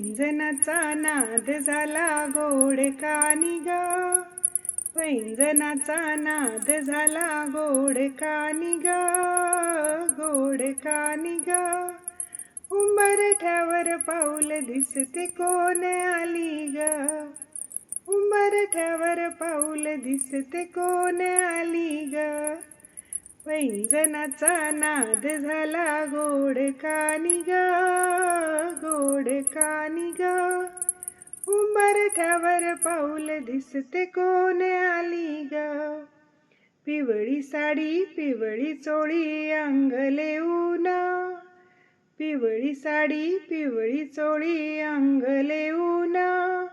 पैंजनाचा नाद झाला गोड कानी ग. पैंजनाचा नाद झाला गोड कानी ग. गोड कानी ग. उंबरठ्यावर पाऊल दिसते कोण आली ग. उंबरठ्यावर पाऊल दिसते कोण आली ग. पैंजनाचा नाद झाला गोड कानी ग गोड कानी ग उंबरठ्यावर पाऊल दिसते कोण आली ग? पिवळी साडी पिवळी चोळी अंगले ऊना. पिवळी साडी पिवळी चोळी अंगले ऊना.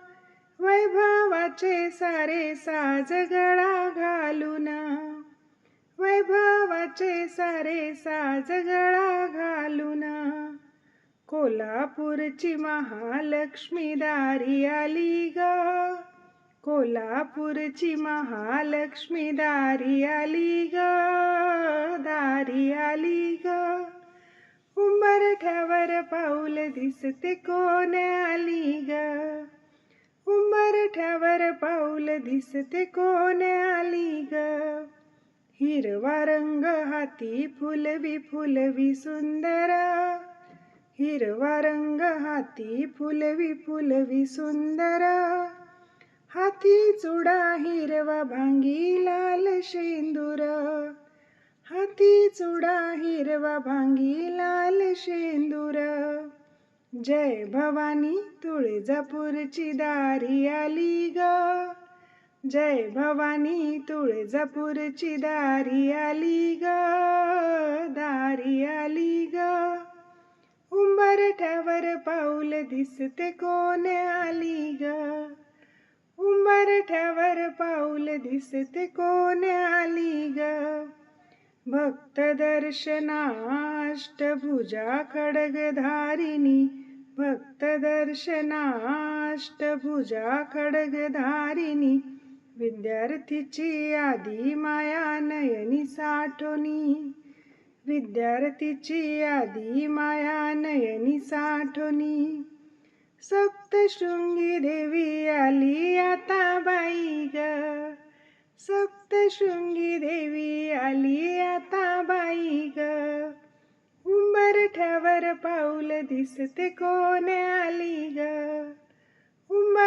वैभवाचे सारे साज गळा घालून. वैभवाचे सारे साज गळा घालून कोल्हापूरची महालक्ष्मी दारी आली ग. कोल्हापूरची महालक्ष्मी दारी आली ग. दारी आली ग. उंबरठ्यावर पाऊल दिसते कोण आली ग. उंबरठ्यावर पाऊल दिसते कोण आली ग. हिरवा रंग हाती फुलवी फुलवी सुंदर. हिरवा रंग हाती फुलवी फुलवी सुंदर. हाती चुडा हिरवा भांगी लाल शेंदूर. हाती चुडा हिरवा भांगी लाल शेंदूर. जय भवानी तुळजापूरची दारी आली ग. जय भवानी तुळजापूरची दारी आली ग दारी आली ग. उंबरठ्यावर पाऊल दिसते कोण आली ग? उंबरठ्यावर पाऊल दिसते कोण आली ग? भक्त दर्शनाष्टभुजा खडगधारिणी भक्त दर्शनाष्टभुजा खडगधारिणी विद्यार्थीची आधी माया नयनी साठोनी विद्यार्थीची आधी माया नयनी साठोनी सप्तशृंगी देवी आली आता बाई ग. सप्तशृंगी देवी आली आता बाई ग. उंबरठ्यावर पाऊल दिसते कोण आली ग?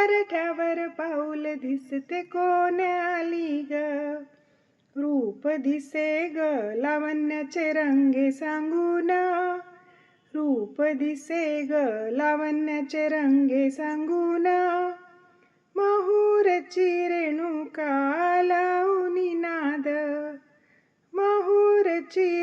उंबरठ्यावर पाऊल दिसते कोण आली ग? रूप दिसे ग लावण्याचे रंगे सांगून. रूप दिसे ग लावण्याचे रंगे सांगून. माहूरची रेणुका लावणी नाद. माहूरची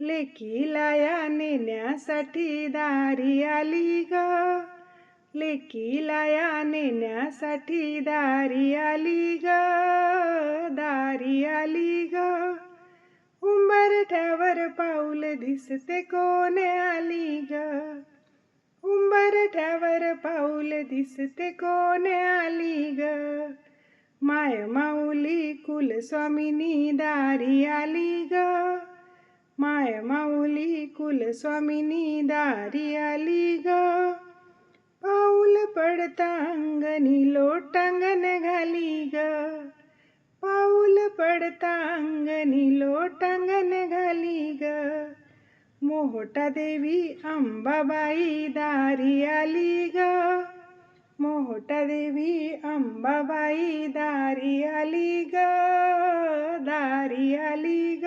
लेकीला या नेण्यासाठी दारी आली ग. लेकीला या नेण्यासाठी दारी आली ग. दारी आली ग. उंबरठ्यावर पाऊल दिसते कोण आली ग. उंबरठ्यावर पाऊल दिसते कोण आली ग. माय माऊली कुलस्वामिनी दारी आली ग. माय माऊली कुलस्वामिनी दारी आली ग. पाऊल पडता अंगणी लोटांगण घाली ग. पाऊल पडता अंगणी लोटांगण घाली ग. मोहटा देवी अंबाबाई दारी आली ग. मोहटा देवी अंबाबाई दारी आली ग. दारी आली ग.